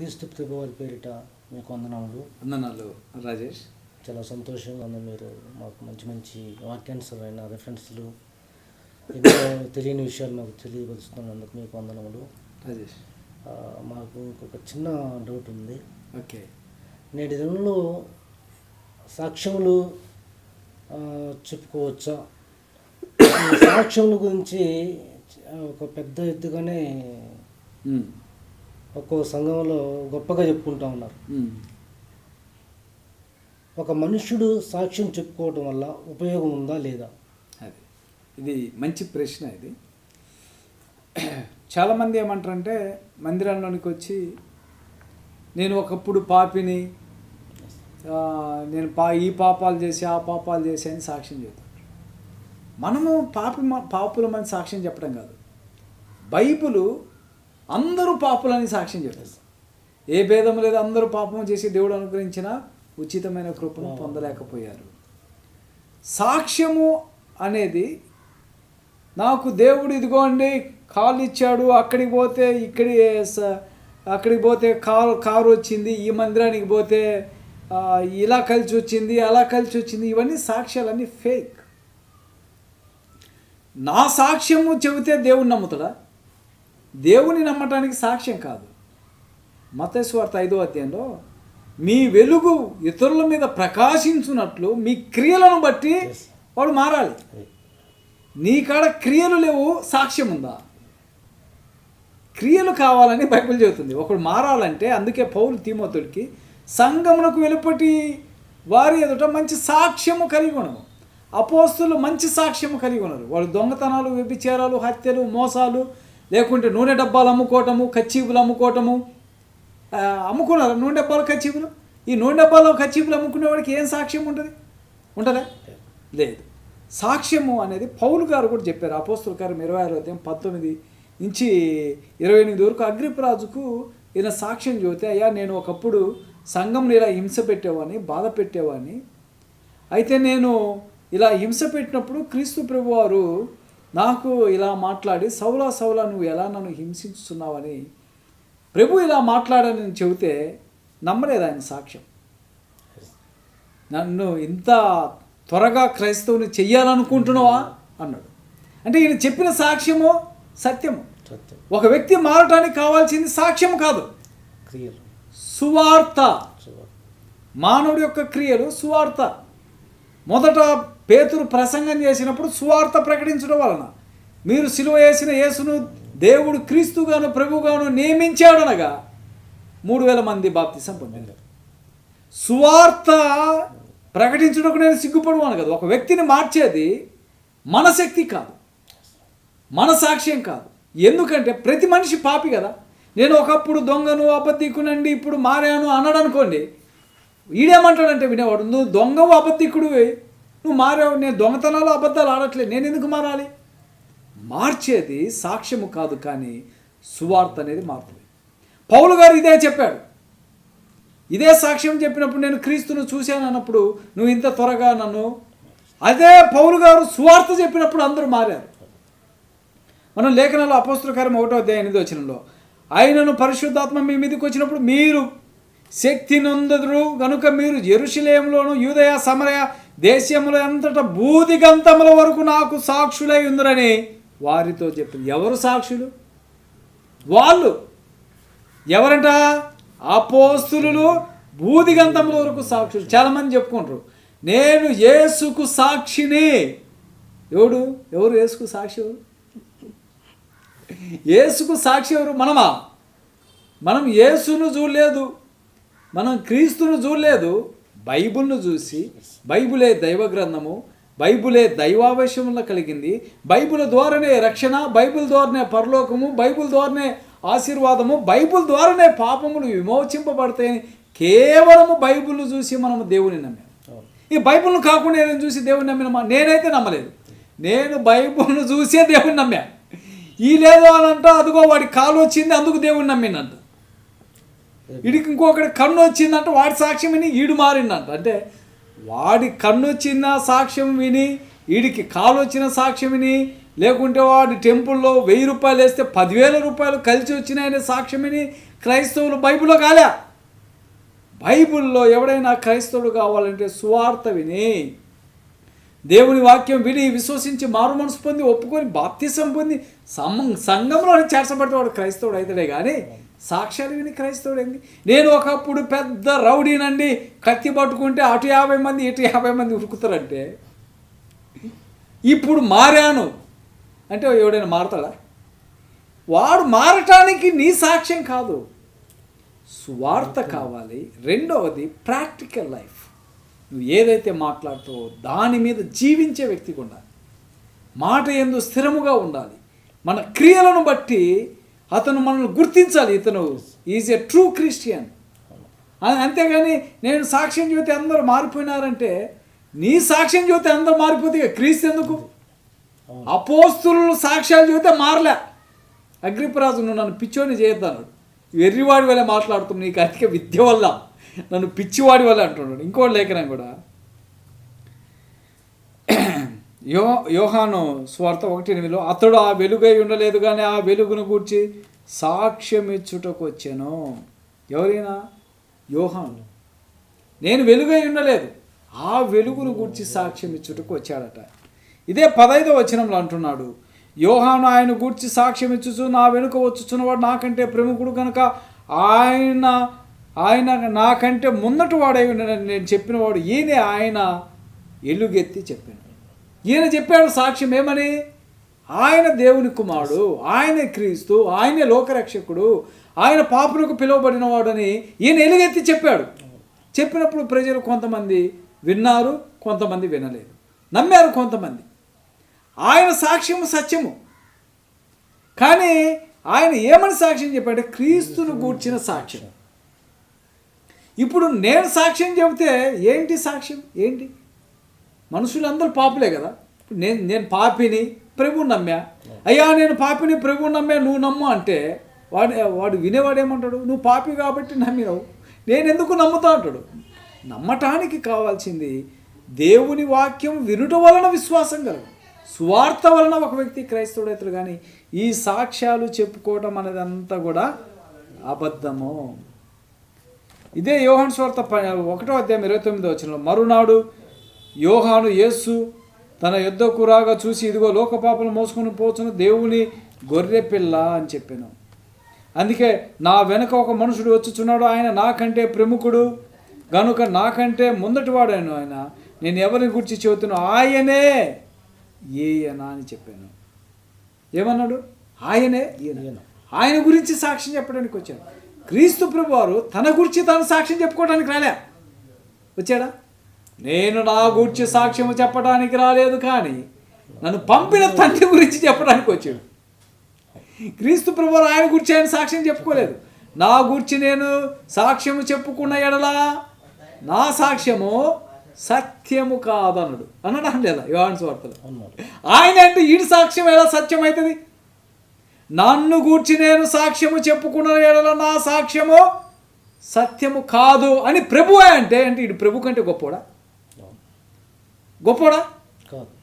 క్రీస్తు ప్రభు వారి పేరిట మీకు వందనములు వందనాలు రాజేష్. చాలా సంతోషంగా ఉంది మీరు మాకు మంచి మంచి వాక్యాన్సరైన రెఫరెన్స్లు ఎన్నో తెలియని విషయాలు మాకు తెలియపరుస్తున్నందుకు మీకు వందనములు రాజేష్. మాకు ఒక చిన్న డౌట్ ఉంది. ఓకే. నేటి దినంలో సాక్ష్యములు చెప్పుకోవచ్చా? సాక్ష్యముల గురించి ఒక పెద్ద ఎత్తుగానే ఒక్కో సంఘంలో గొప్పగా చెప్పుకుంటా ఉన్నారు. ఒక మనుష్యుడు సాక్ష్యం చెప్పుకోవటం వల్ల ఉపయోగం ఉందా లేదా? అది. ఇది మంచి ప్రశ్న ఇది. చాలామంది ఏమంటారంటే మందిరంలోనికి వచ్చి నేను ఒకప్పుడు పాపిని నేను పా ఈ పాపాలు చేసి ఆ పాపాలు చేసి అని సాక్ష్యం చెబుతాం మనము పాపి పాపులమని సాక్ష్యం చెప్పడం కాదు. బైబులు అందరూ పాపులని సాక్ష్యం చెప్తారు ఏ భేదం లేదు అందరూ పాపం చేసి దేవుడు అనుగ్రహించిన ఉచితమైన కృపను పొందలేకపోయారు. సాక్ష్యము అనేది నాకు దేవుడు ఇదిగోండి కాలు ఇచ్చాడు అక్కడికి పోతే ఇక్కడి అక్కడికి పోతే కారు కారు వచ్చింది ఈ మందిరానికి పోతే ఇలా కలిసి వచ్చింది అలా కలిసి వచ్చింది ఇవన్నీ సాక్ష్యాలన్నీ ఫేక్ నా సాక్ష్యము చెబితే దేవుని నమ్ముతాడా? దేవుని నమ్మటానికి సాక్ష్యం కాదు. మతస్వార్త ఐదో అధ్యాయంలో మీ వెలుగు ఇతరుల మీద ప్రకాశించున్నట్లు మీ క్రియలను బట్టి వాడు మారాలి. నీ కాడ క్రియలు లేవు సాక్ష్యం ఉందా? క్రియలు కావాలని బైబిల్ చెబుతుంది. ఒకడు మారాలంటే అందుకే పౌలు తీమోతుడికి సంఘమునకు వెలుపటి వారి ఎదుట మంచి సాక్ష్యము కలిగి ఉండము అపోస్తులు మంచి సాక్ష్యము కలిగి ఉన్నారు. వాళ్ళు దొంగతనాలు వ్యభిచారాలు హత్యలు మోసాలు లేకుంటే నూనె డబ్బాలు అమ్ముకోవటము కచ్చీపులు అమ్ముకోవటము. అమ్ముకున్నారు నూనె డబ్బాలు కచ్చీపులు ఈ నూనె డబ్బాలో కచ్చీపులు అమ్ముకునేవాడికి ఏం సాక్ష్యం ఉంటుంది? ఉంటుందా? లేదు. సాక్ష్యము అనేది పౌలు గారు కూడా చెప్పారు. అపోస్తుల గారు ఇరవై ఆరో అధ్యాయం పంతొమ్మిది నుంచి ఇరవై ఎనిమిది వరకు అగ్రిపరాజుకు ఈయన సాక్ష్యం చూస్తే అయ్యా నేను ఒకప్పుడు సంఘంలో ఇలా హింస పెట్టేవాడిని బాధ పెట్టేవాడిని. అయితే నేను ఇలా హింస పెట్టినప్పుడు క్రీస్తు ప్రభువారు వారు నాకు ఇలా మాట్లాడి సౌలా సౌలా నువ్వు ఎలా నన్ను హింసిస్తున్నావని ప్రభు ఇలా మాట్లాడని చెబితే నమ్మలేదు ఆయన సాక్ష్యం. నన్ను ఇంత త్వరగా క్రైస్తవుని చెయ్యాలనుకుంటున్నావా? అన్నాడు. అంటే ఈయన చెప్పిన సాక్ష్యము సత్యము. సత్యం. ఒక వ్యక్తి మారటానికి కావాల్సింది సాక్ష్యం కాదు. క్రియలు. సువార్త. మానవుడి యొక్క క్రియలు సువార్త. మొదట పేతురు ప్రసంగం చేసినప్పుడు సువార్త ప్రకటించడం వలన మీరు సిలువ వేసిన యేసును దేవుడు క్రీస్తుగాను ప్రభుగాను నియమించాడనగా మూడు వేల మంది బాప్తిసం పొందారు సువార్త ప్రకటించడానికి నేను సిగ్గుపడవాను కదా. ఒక వ్యక్తిని మార్చేది మన శక్తి కాదు మన సాక్ష్యం కాదు. ఎందుకంటే ప్రతి మనిషి పాపి కదా. నేను ఒకప్పుడు దొంగను అబద్ధికునండి ఇప్పుడు మారాను అన్నాడు అనుకోండి ఈడేమంటాడంటే వినేవాడు నువ్వు దొంగవు అబద్ధికుడివి నువ్వు మారావు నేను దొంగతనాలు అబద్ధాలు ఆడట్లేదు. నేను ఎందుకు మారాలి? మార్చేది సాక్ష్యము కాదు కానీ సువార్త అనేది మారుతుంది. పౌలు గారు ఇదే చెప్పాడు. ఇదే సాక్ష్యం చెప్పినప్పుడు నేను క్రీస్తును చూశాను అన్నప్పుడు నువ్వు ఇంత త్వరగా నన్ను అదే పౌలు గారు సువార్త చెప్పినప్పుడు అందరూ మారారు. మనం లేఖనాలు అపోస్తుల ఒకటో అధ్యాయం ఎనిమిది వచ్చినంలో ఆయనను పరిశుద్ధాత్మ మీ మీదకి వచ్చినప్పుడు మీరు శక్తి నొందరు కనుక మీరు ఎరుషులేంలోను యూదయ సమరయ దేశముల అంతటా బూదిగంతముల వరకు నాకు సాక్షులై ఉందరని వారితో చెప్పింది ఎవరు సాక్షులు? వాళ్ళు ఎవరంట? అపోస్తులు బూదిగంతముల వరకు సాక్షులు. చాలామంది చెప్పుకుంటారు నేను యేసుకు సాక్షిని. ఎవడు? ఎవరు యేసుకు సాక్షి ఎవరు? యేసుకు సాక్షి ఎవరు? మనమా? మనం యేసును చూడలేదు మనం క్రీస్తును చూడలేదు బైబిల్ను చూసి బైబిలే దైవ గ్రంథము బైబిలే దైవావేశంలో కలిగింది. బైబుల్ ద్వారానే రక్షణ బైబిల్ ద్వారానే పరలోకము బైబుల్ ద్వారానే ఆశీర్వాదము బైబిల్ ద్వారానే పాపములు విమోచింపబడతాయని కేవలము బైబుల్ను చూసి మనము దేవుని నమ్మాము ఈ బైబుల్ను కాకుండా ఏదైనా చూసి దేవుని నమ్మిన నేనైతే నమ్మలేదు. నేను బైబుల్ను చూసే దేవుని నమ్మా. ఈ లేదు అని అంటా అదిగో వాడి కాలు వచ్చింది అందుకు దేవుని నమ్మిందంట వీడికి ఇంకొకటి కన్ను వచ్చిందంట వాడి సాక్ష్యం విని ఈడు మారిందంట. అంటే వాడి కన్ను వచ్చిన సాక్ష్యం విని వీడికి కాలు వచ్చిన సాక్ష్యం విని లేకుంటే వాడి టెంపుల్లో వెయ్యి రూపాయలు వేస్తే పదివేల రూపాయలు కలిసి వచ్చినాయనే సాక్ష్యం విని క్రైస్తవులు బైబిల్లో కాలే. బైబిల్లో ఎవడైనా క్రైస్తవుడు కావాలంటే సువార్త విని దేవుని వాక్యం విని విశ్వసించి మారు మనసు పొంది ఒప్పుకొని బాప్తిసం పొంది సమ సంఘంలో చేర్చబడితే వాడు క్రైస్తవుడు అవుతాడే కానీ సాక్ష్యాలు విని క్రైస్తవుడు ఏంది నేను ఒకప్పుడు పెద్ద రౌడీనండి కత్తి పట్టుకుంటే అటు యాభై మంది ఇటు యాభై మంది ఉరుకుతారంటే. ఇప్పుడు మారాను. అంటే ఎవడైనా మారతాడా? వాడు మారటానికి నీ సాక్ష్యం కాదు. సువార్త కావాలి. రెండవది ప్రాక్టికల్ లైఫ్. నువ్వు ఏదైతే మాట్లాడుతావో దాని మీద జీవించే వ్యక్తిగా ఉండాలి. మాట ఎందు స్థిరముగా ఉండాలి. మన క్రియలను బట్టి అతను మనల్ని గుర్తించాలి. ఇతను ఈజ్ ఎ ట్రూ క్రిస్టియన్. అంతేగాని నేను సాక్ష్యం చూస్తే అందరూ మారిపోయినారంటే నీ సాక్ష్యం చూస్తే అందరూ మారిపోతే క్రీస్తు ఎందుకు. అపోస్తులు సాక్ష్యాలు చూస్తే మారలే. అగ్రిపరాజు నువ్వు నన్ను పిచ్చోని చేయొద్దన్నాడు వెర్రివాడి వల్ల మాట్లాడుతున్నావు నీకు అధిక విద్య వల్ల. నన్ను పిచ్చివాడి వల్ల అంటున్నాడు. ఇంకోటి లేఖనం కూడా. యో యోహాను స్వార్థ ఒకటి ఎనిమిదిలో అతడు ఆ వెలుగై ఉండలేదు కానీ ఆ వెలుగును గూర్చి సాక్ష్యం ఇచ్చుటకు వచ్చాను. ఎవరైనా? యోహాను. నేను వెలుగై ఉండలేదు. ఆ వెలుగును గూర్చి సాక్ష్యం ఇచ్చుటకు వచ్చాడట. ఇదే పదైదో వచనంలో అంటున్నాడు. యోహాను ఆయన గూర్చి సాక్ష్యం ఇచ్చుచు నా వెనుక వచ్చుచున్నవాడు నాకంటే ప్రముఖుడు కనుక ఆయన ఆయన నాకంటే ముందటి వాడై ఉన్నాడని నేను చెప్పినవాడు ఈయనే ఆయన ఎలుగెత్తి చెప్పాను. ఈయన చెప్పాడు సాక్ష్యం ఏమని? ఆయన దేవుని కుమారుడు ఆయనే క్రీస్తు ఆయనే లోకరక్షకుడు ఆయన పాపులకు పిలువబడినవాడని ఈయన ఎలుగెత్తి చెప్పాడు. చెప్పినప్పుడు ప్రజలు కొంతమంది విన్నారు కొంతమంది వినలేదు. నమ్మారు కొంతమంది. ఆయన సాక్ష్యము సత్యము. కానీ ఆయన ఏమని సాక్ష్యం చెప్పాడు? క్రీస్తును గూర్చిన సాక్ష్యం. ఇప్పుడు నేను సాక్ష్యం చెబితే ఏంటి సాక్ష్యం? ఏంటి? మనుషులందరూ పాపులే కదా. నేను నేను పాపిని ప్రభువు నమ్మా. అయ్యా నేను పాపిని ప్రభువు నమ్మా నువ్వు నమ్ము అంటే వాడు వాడు వినేవాడు ఏమంటాడు? నువ్వు పాపి కాబట్టి నమ్మినావు. నేను ఎందుకు నమ్ముతా అంటాడు? నమ్మటానికి కావాల్సింది దేవుని వాక్యం వినుట వలన విశ్వాసం కలదు స్వార్థ వలన ఒక వ్యక్తి క్రైస్తవుడైతాడు కానీ ఈ సాక్ష్యాలు చెప్పుకోవటం అనేది అంతా కూడా అబద్ధము. ఇదే యోహన్ స్వార్థ ప- ఒకటో అధ్యాయం ఇరవై తొమ్మిదో వచ్చిన మరునాడు యోహాను యేసు తన యుద్ధకు రాగా చూసి ఇదిగో లోక పాపలు మోసుకొని పోచున్న దేవుని గొర్రె పిల్ల అని చెప్పాను. అందుకే నా వెనక ఒక మనుషుడు వచ్చుచున్నాడు. ఆయన నాకంటే ప్రముఖుడు. గనుక నాకంటే ముందటివాడాను ఆయన నేను ఎవరిని గురించి చెబుతున్నా? ఆయనే ఏయనా అని చెప్పాను. ఏమన్నాడు? ఆయనే. ఆయన గురించి సాక్ష్యం చెప్పడానికి వచ్చాడు. క్రీస్తు ప్రభు వారు తన గురించి తాను సాక్ష్యం చెప్పుకోవడానికి రాలే. వచ్చాడా? నేను నా గూర్చి సాక్ష్యము చెప్పడానికి రాలేదు కానీ నన్ను పంపిన తండ్రి గురించి చెప్పడానికి వచ్చాడు. క్రీస్తు ప్రభు ఆయన గురించి ఆయన సాక్ష్యం చెప్పుకోలేదు. నా గురించి నేను సాక్ష్యము చెప్పుకున్న ఎడలా నా సాక్ష్యము సత్యము కాదన్నాడు. అనడం లేదా యోహాను వార్తలు ఆయన అంటే ఈడు సాక్ష్యం ఎలా సత్యం అవుతుంది నన్ను గూర్చి నేను సాక్ష్యము చెప్పుకున్న ఎడల నా సాక్ష్యము సత్యము కాదు అని ప్రభువే అంటే అంటే ఇటు ప్రభు కంటే గొప్పవాడా గొప్పోడా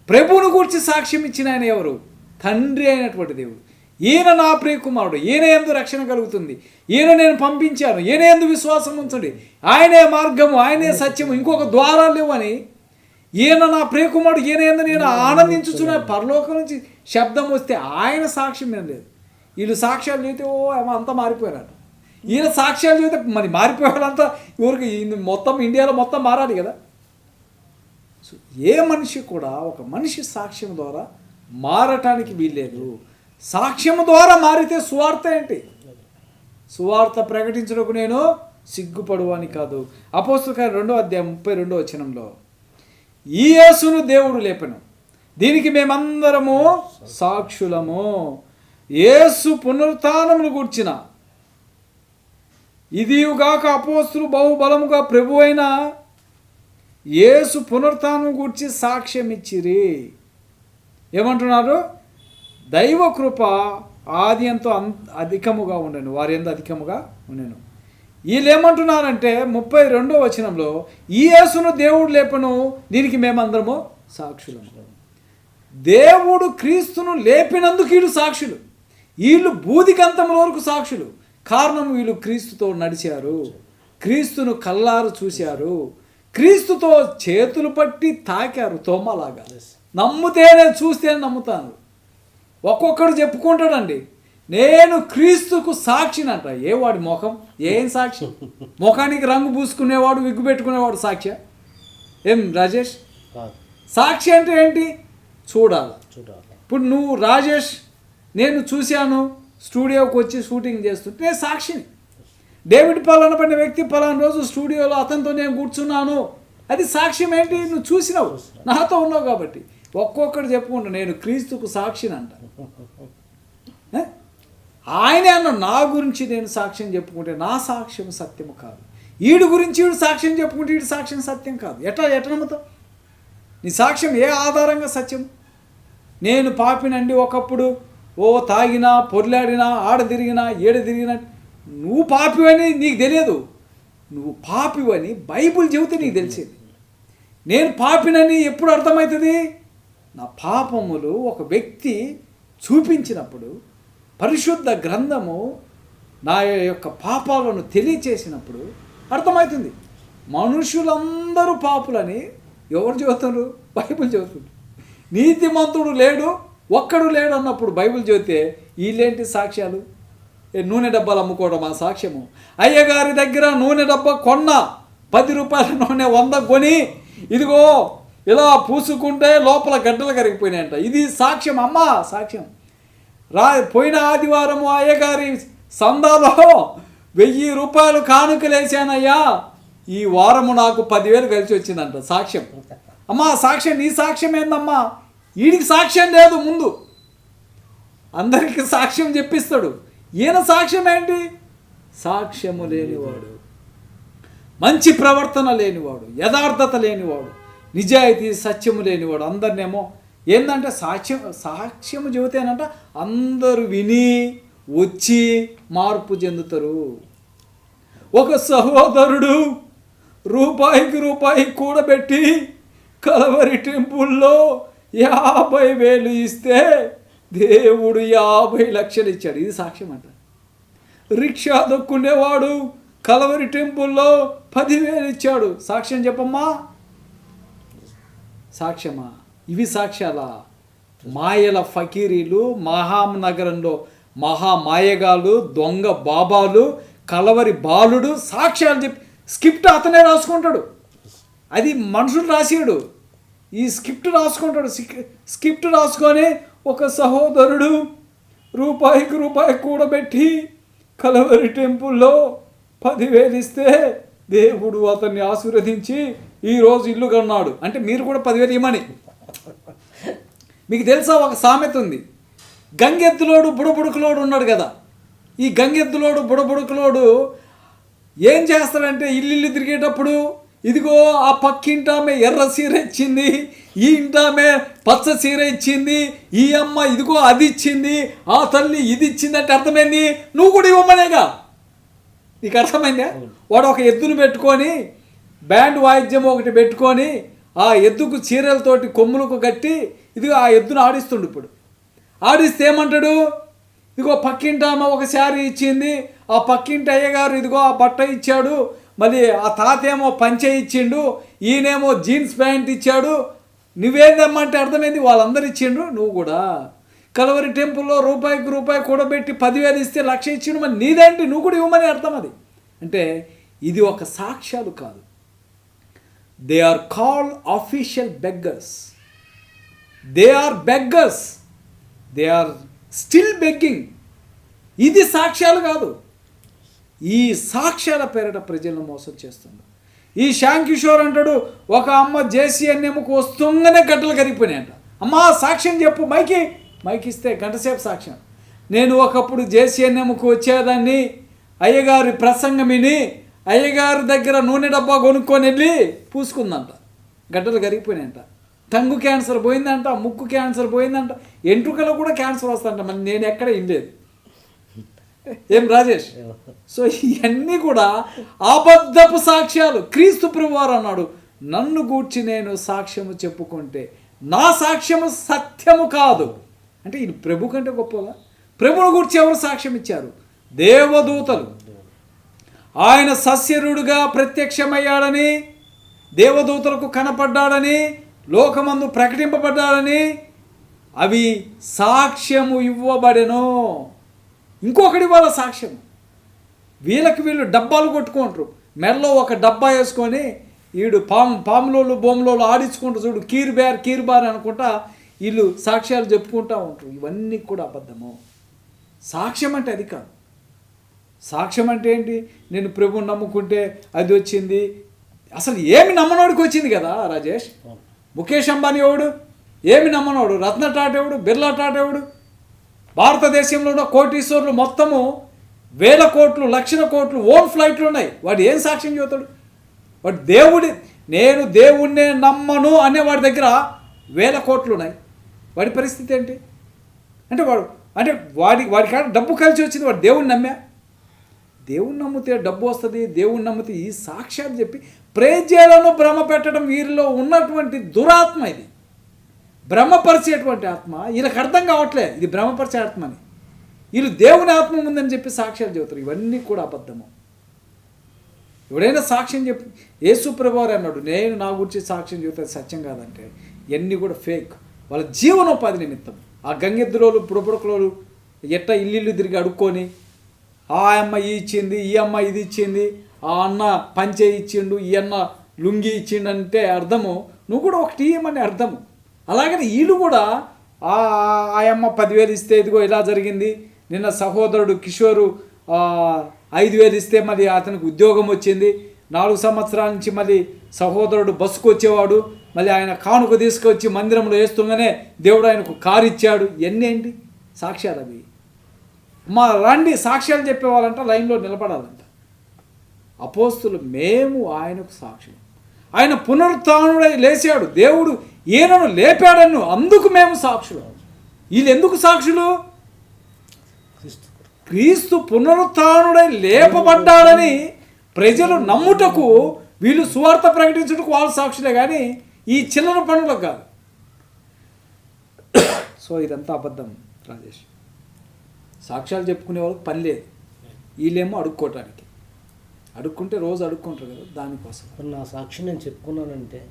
ప్రభువును గూర్చి సాక్ష్యం ఇచ్చిన ఆయన ఎవరు? తండ్రి అయినటువంటి దేవుడు. ఈయన నా ప్రియకుమారుడు ఈయన ఎందు రక్షణ కలుగుతుంది. ఈయన నేను పంపించాను. ఈయన ఎందు విశ్వాసం ఉంచండి. ఆయనే మార్గము ఆయనే సత్యము ఇంకొక ద్వారాలు లేవని ఈయన నా ప్రియకుమారుడు ఈయన ఎందు నేను ఆనందించుచున్న పరలోకం నుంచి శబ్దం వస్తే ఆయన సాక్ష్యం ఏం లేదు. వీళ్ళు సాక్ష్యాలు చూస్తే ఓ అంతా మారిపోయారు ఈయన సాక్ష్యాలు చూస్తే మరి మారిపోయారంతా ఊరికి మొత్తం ఇండియాలో మొత్తం మారాలి కదా. సో ఏ మనిషి కూడా ఒక మనిషి సాక్ష్యం ద్వారా మారటానికి వీల్లేదు. సాక్ష్యం ద్వారా మారితే సువార్త ఏంటి? సువార్త ప్రకటించడానికి నేను సిగ్గుపడువాని కాదు. అపోస్తుకారి రెండో అధ్యాయం ముప్పై రెండో వచనంలో ఈ యేసును దేవుడు లేపను. దీనికి మేమందరము సాక్షులము. యేసు పునరుత్నమును గూర్చిన. ఇదియుగాక అపోస్తులు బహుబలముగా ప్రభు అయిన యేసు పునరుత్నం గూర్చి సాక్ష్యం ఇచ్చిరి ఏమంటున్నారు? దైవ కృప ఆది ఎంతో అం అధికముగా ఉండను వారి ఎంత అధికముగా ఉండను. వీళ్ళు ఏమంటున్నారంటే ముప్పై రెండో వచనంలో ఈ యేసును దేవుడు లేపను దీనికి మేమందరము సాక్షులము. దేవుడు క్రీస్తును లేపినందుకు వీళ్ళు సాక్షులు. వీళ్ళు బూదికంతముల వరకు సాక్షులు. కారణం వీళ్ళు క్రీస్తుతో నడిచారు. క్రీస్తును కల్లారు చూశారు. క్రీస్తుతో చేతులు పట్టి తాకారు తోమలాగా. నమ్ముతేనే చూస్తేనే నమ్ముతాను. ఒక్కొక్కడు చెప్పుకుంటాడండి నేను క్రీస్తుకు సాక్షినంట. ఏ వాడి ముఖం? ఏం సాక్షి? ముఖానికి రంగు పూసుకునేవాడు విగ్గు పెట్టుకునేవాడు సాక్ష్య ఏం రాజేష్? సాక్షి అంటే ఏంటి? చూడాలి. చూడాలి. ఇప్పుడు నువ్వు రాజేష్ నేను చూశాను స్టూడియోకి వచ్చి షూటింగ్ చేస్తుంటే నేను సాక్షిని. డేవిడ్ పలాన పడిన వ్యక్తి పలానా రోజు స్టూడియోలో అతనితో నేను కూర్చున్నాను. అది సాక్ష్యం ఏంటి? నువ్వు చూసినావు. నాతో ఉన్నావు కాబట్టి. ఒక్కొక్కడు చెప్పుకుంటా నేను క్రీస్తుకు సాక్షిని అంట. ఆయనే అన్న నా గురించి నేను సాక్ష్యం చెప్పుకుంటే నా సాక్ష్యం సత్యం కాదు. ఈడు గురించి ఈడు సాక్ష్యం చెప్పుకుంటే ఈడు సాక్ష్యం సత్యం కాదు. ఎట్లా ఎట్లా నమ్ముతావు? నీ సాక్ష్యం ఏ ఆధారంగా సత్యం? నేను పాపినండి ఒకప్పుడు. ఓ తాగినా పొర్లాడినా ఆడ తిరిగినా ఏడ తిరిగినా నువ్వు పాపివని నీకు తెలియదు. నువ్వు పాపివని బైబుల్ చెబితే నీకు తెలిసేది. నేను పాపినని ఎప్పుడు అర్థమవుతుంది? నా పాపములు ఒక వ్యక్తి చూపించినప్పుడు పరిశుద్ధ గ్రంథము నా యొక్క పాపాలను తెలియచేసినప్పుడు అర్థమవుతుంది. మనుషులందరూ పాపులని ఎవరు చెబుతున్నారు బైబుల్ చెబుతుంది. నీతిమంతుడు లేడు ఒక్కడు లేడు అన్నప్పుడు బైబిల్ చెబితే వీళ్ళేంటి సాక్ష్యాలు? నూనె డబ్బాలు అమ్ముకోవడం ఆ సాక్ష్యము. అయ్యగారి దగ్గర నూనె డబ్బా కొన్న పది రూపాయల నూనె వంద కొని ఇదిగో ఇలా పూసుకుంటే లోపల గడ్డలు కరిగిపోయినాయంట. ఇది సాక్ష్యం అమ్మా సాక్ష్యం. రా పోయిన ఆదివారము అయ్యగారి సందాలో వెయ్యి రూపాయలు కానుకలేశానయ్యా ఈ వారము నాకు పదివేలు కలిసి వచ్చిందంట సాక్ష్యం. అమ్మా సాక్ష్యం నీ సాక్ష్యం ఏందమ్మా? వీడికి సాక్ష్యం లేదు ముందు. అందరికీ సాక్ష్యం చెప్పిస్తాడు. ఈయన సాక్ష్యం ఏంటి? సాక్ష్యము లేనివాడు. మంచి ప్రవర్తన లేనివాడు యథార్థత లేనివాడు నిజాయితీ సత్యము లేనివాడు. అందరినేమో ఏంటంటే సాక్ష్యం సాక్ష్యము చెబితేనంట అందరూ విని వచ్చి మార్పు చెందుతారు. ఒక సహోదరుడు రూపాయికి రూపాయి కూడబెట్టి కలవరి టెంపుల్లో యాభై వేలు ఇస్తే దేవుడు యాభై లక్షలు ఇచ్చాడు. ఇది సాక్ష్యం అంట. రిక్షా దొక్కునేవాడు కలవరి టెంపుల్లో పదివేలు ఇచ్చాడు. సాక్ష్యం చెప్పమ్మా. సాక్ష్యమా? ఇవి సాక్ష్యాలా? మాయల ఫకీరీలు మహానగరంలో మహా మాయగాలు దొంగ బాబాలు కలవరి బాలుడు సాక్ష్యాలు చెప్పి స్క్రిప్ట్ అతనే రాసుకుంటాడు. అది మనుషులు రాసాడు. ఈ స్క్రిప్ట్ రాసుకుంటాడు. స్క్రిప్ట్ రాసుకొని ఒక సహోదరుడు రూపాయికి రూపాయి కూడబెట్టి కలవరి టెంపుల్లో పదివేలు ఇస్తే దేవుడు అతన్ని ఆశీర్వదించి ఈరోజు ఇల్లు కన్నాడు. అంటే మీరు కూడా పదివేలు ఇవ్వమని. మీకు తెలుసా ఒక సామెత ఉంది. గంగెద్దులోడు బుడబుడుకులోడు ఉన్నాడు కదా. ఈ గంగెద్దులోడు బుడబుడుకులోడు ఏం చేస్తాడంటే ఇల్లు ఇల్లు తిరిగేటప్పుడు ఇదిగో ఆ పక్కింటి ఆమె ఎర్ర సీర ఇచ్చింది ఈ ఇంటి ఆమె పచ్చ సీర ఇచ్చింది ఈ అమ్మ ఇదిగో అది ఇచ్చింది ఆ తల్లి ఇది ఇచ్చిందంటే అర్థమైంది? నువ్వు కూడా ఇవ్వమనేగా? నీకు అర్థమైందా? వాడు ఒక ఎద్దును పెట్టుకొని బ్యాండ్ వాయిద్యం ఒకటి పెట్టుకొని ఆ ఎద్దుకు చీరలతోటి కొమ్ములకు కట్టి ఇదిగో ఆ ఎద్దును ఆడిస్తుండు ఇప్పుడు. ఆడిస్తే ఏమంటాడు? ఇదిగో పక్కింటి ఆమె ఒక శారీ ఇచ్చింది ఆ పక్కింటి అయ్యగారు ఇదిగో ఆ బట్ట ఇచ్చాడు మళ్ళీ ఆ తాత ఏమో పంచే ఇచ్చిండు ఈయనేమో జీన్స్ ప్యాంట్ ఇచ్చాడు. నువ్వేందమ్మంటే అర్థమైంది వాళ్ళందరూ ఇచ్చిండ్రు నువ్వు కూడా. కలవరి టెంపుల్లో రూపాయికి రూపాయి కూడబెట్టి పదివేలు ఇస్తే లక్ష ఇచ్చిండు మరి నీదేంటి? నువ్వు కూడా ఇవ్వమని అర్థం అది. అంటే ఇది ఒక సాక్ష్యాలు కాదు. They are call official beggars they are beggars they are still begging ఇది సాక్ష్యాలు కాదు. ఈ సాక్ష్యాల పేరిట ప్రజలను మోసం చేస్తుంది. ఈ శ్యామ్ కిషోర్ అంటాడు ఒక అమ్మ జేసీఎన్ఎంకు వస్తుందనే గంటలు కరిగిపోయినాయంట అమ్మా సాక్ష్యం చెప్పు మైకి. మైకి ఇస్తే గంటసేపు సాక్ష్యం. నేను ఒకప్పుడు జేసీఎన్ఎంకు వచ్చేదాన్ని అయ్యగారి ప్రసంగం విని అయ్యగారి దగ్గర నూనె డబ్బా కొనుక్కొని వెళ్ళి పూసుకుందంట. గడ్డలు కరిగిపోయినాయంట టంగు క్యాన్సర్ పోయిందంట ముక్కు క్యాన్సర్ పోయిందంట ఎంట్రుకలో కూడా క్యాన్సర్ వస్తుందంట. మరి నేను ఎక్కడ ఇల్లేదు ఏం రాజేష్? సో ఇవన్నీ కూడా అబద్ధపు సాక్ష్యాలు. క్రీస్తు ప్రభువారు అన్నాడు నన్ను గూర్చి నేను సాక్ష్యము చెప్పుకుంటే నా సాక్ష్యము సత్యము కాదు. అంటే ఇది ప్రభు కంటే గొప్పదా ప్రభుని గూర్చి ఎవరు సాక్ష్యం ఇచ్చారు? దేవదూతలు. ఆయన సస్యరుడుగా ప్రత్యక్షమయ్యాడని దేవదూతలకు కనపడ్డాడని లోకమందు ప్రకటింపబడ్డాడని అవి సాక్ష్యము ఇవ్వబడెను. ఇంకొకటి వాళ్ళ సాక్ష్యం. వీళ్ళకి వీళ్ళు డబ్బాలు కొట్టుకుంటారు. మెడలో ఒక డబ్బా వేసుకొని వీడు పాము పాములోళ్ళు బొమ్మలోళ్ళు ఆడించుకుంటారు చూడు. కీర్ బేర్ కీర్ బార్ అనుకుంటా వీళ్ళు సాక్ష్యాలు చెప్పుకుంటా ఉంటారు. ఇవన్నీ కూడా అబద్ధము. సాక్ష్యం అంటే అది కాదు. సాక్ష్యం అంటే ఏంటి? నేను ప్రభుని నమ్ముకుంటే అది వచ్చింది. అసలు ఏమి నమ్మనోడికి వచ్చింది కదా రాజేష్. ముఖేష్ అంబానీ ఎవడు? ఏమి నమ్మనోడు? రత్న టాటా ఎవడు? బిర్లా టాటా ఎవడు? భారతదేశంలో ఉన్న కోటీశ్వరులు మొత్తము వేల కోట్లు లక్షల కోట్లు ఓన్ ఫ్లైట్లు ఉన్నాయి. వాడు ఏం సాక్ష్యం చెబుతాడు? వాడు దేవుడి నేను దేవుణ్ణే నమ్మను అనే వాడి దగ్గర వేల కోట్లు ఉన్నాయి. వాడి పరిస్థితి ఏంటి? అంటే వాడు అంటే వాడి వాడి కాడ డబ్బు కలిసి వచ్చింది వాడు దేవుణ్ణి నమ్మా? దేవుణ్ణి నమ్మితే డబ్బు వస్తుంది దేవుణ్ణి నమ్మితే ఈ సాక్ష్యాలు చెప్పి ప్రేజ్యాలను భ్రమ పెట్టడం వీరిలో ఉన్నటువంటి దురాత్మ ఇది. భ్రమపరిచేటువంటి ఆత్మ వీళ్ళకి అర్థం కావట్లే. ఇది భ్రమపరిచే ఆత్మ అని వీళ్ళు దేవుని ఆత్మ ఉందని చెప్పి సాక్ష్యాలు చెబుతారు. ఇవన్నీ కూడా అబద్ధము. ఎవడైనా సాక్ష్యం చెప్పి యేసు ప్రభువారు అన్నాడు నేను నా గురించి సాక్ష్యం చెబుతాను సత్యం కాదంటే ఇవన్నీ కూడా ఫేక్. వాళ్ళ జీవనోపాధి నిమిత్తం. ఆ గంగెద్దులోలు పుడపుడకలోలు ఎట్ట ఇల్లు తిరిగి అడుక్కొని ఆ అమ్మ ఈ ఇచ్చింది ఈ అమ్మ ఇది ఇచ్చింది ఆ అన్న పంచే ఇచ్చిండు ఈ అన్న లుంగి ఇచ్చిండు అంటే అర్థము నువ్వు కూడా ఒకటి ఇయ్యమని అర్థము? అలాగని వీళ్ళు కూడా ఆయమ్మ పదివేలు ఇస్తే ఇదిగో ఇలా జరిగింది. నిన్న సహోదరుడు కిషోరు ఐదు వేలు ఇస్తే మరి అతనికి ఉద్యోగం వచ్చింది. నాలుగు సంవత్సరాల నుంచి మళ్ళీ సహోదరుడు బస్సుకు వచ్చేవాడు. మళ్ళీ ఆయన కానుక తీసుకొచ్చి మందిరంలో వేస్తుండగానే దేవుడు ఆయనకు కారు ఇచ్చాడు ఇవన్నీ ఏంటి సాక్ష్యాలు అవి. మా రండి సాక్ష్యాలు చెప్పేవాళ్ళంట లైన్లో నిలబడాలంట. అపోస్తులు మేము ఆయనకు సాక్షులు. ఆయన పునరుత్డై లేచాడు. దేవుడు ఈయనను లేపాడన్ను అందుకు మేము సాక్షులు. వీళ్ళు ఎందుకు సాక్షులు? క్రీస్తు క్రీస్తు పునరుత్డై లేపబడ్డాడని ప్రజలు నమ్ముటకు వీళ్ళు సువార్త ప్రకటించుటకు వాళ్ళు సాక్షులే కానీ ఈ చిల్లర పనులకు కాదు. సో ఇదంతా అబద్ధం రాజేష్. సాక్ష్యాలు చెప్పుకునే వాళ్ళకి పని లేదు. వీళ్ళేమో అడుక్కోవటానికి. అడుక్కుంటే రోజు అడుక్కుంటారు కదా దానికోసం. మరి నా సాక్షి నేను చెప్పుకున్నానంటే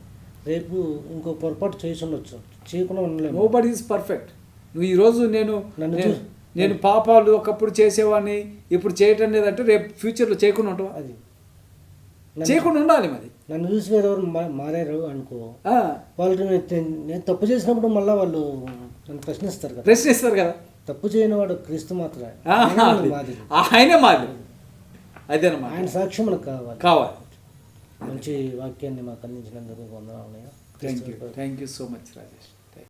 రేపు ఇంకో పొరపాటు చేసి ఉండొచ్చు. చేయకుండా ఉండలేము. నో బడీ ఈజ్ పర్ఫెక్ట్ నువ్వు ఈరోజు నేను నన్ను నేను- చూ- నేను పాపాలు ఒకప్పుడు చేసేవాడిని ఇప్పుడు చేయటం లేదంటే రేపు ఫ్యూచర్లో చేయకుండా ఉంటావా? అది. నన్ను- చేయకుండా ఉండాలి మరి. నన్ను చూసి వేరెవరు మా- మారారు అనుకో ఆ, వాళ్ళు నేను నేను తప్పు చేసినప్పుడు మళ్ళీ వాళ్ళు నన్ను ప్రశ్నిస్తారు కదా. ప్రశ్నిస్తారు కదా. తప్పు చేయని వాడు క్రీస్తు మాత్రమే. ఆయనే అది. మాదిరి. ఆయనే మాది. అదేనమాట. ఆయన సాక్ష్యం మనకు కావాలి. కావాలి. మంచి వాక్యాన్ని మాకు అందించినందుకు వందనాలు thank you thank you so much Rajesh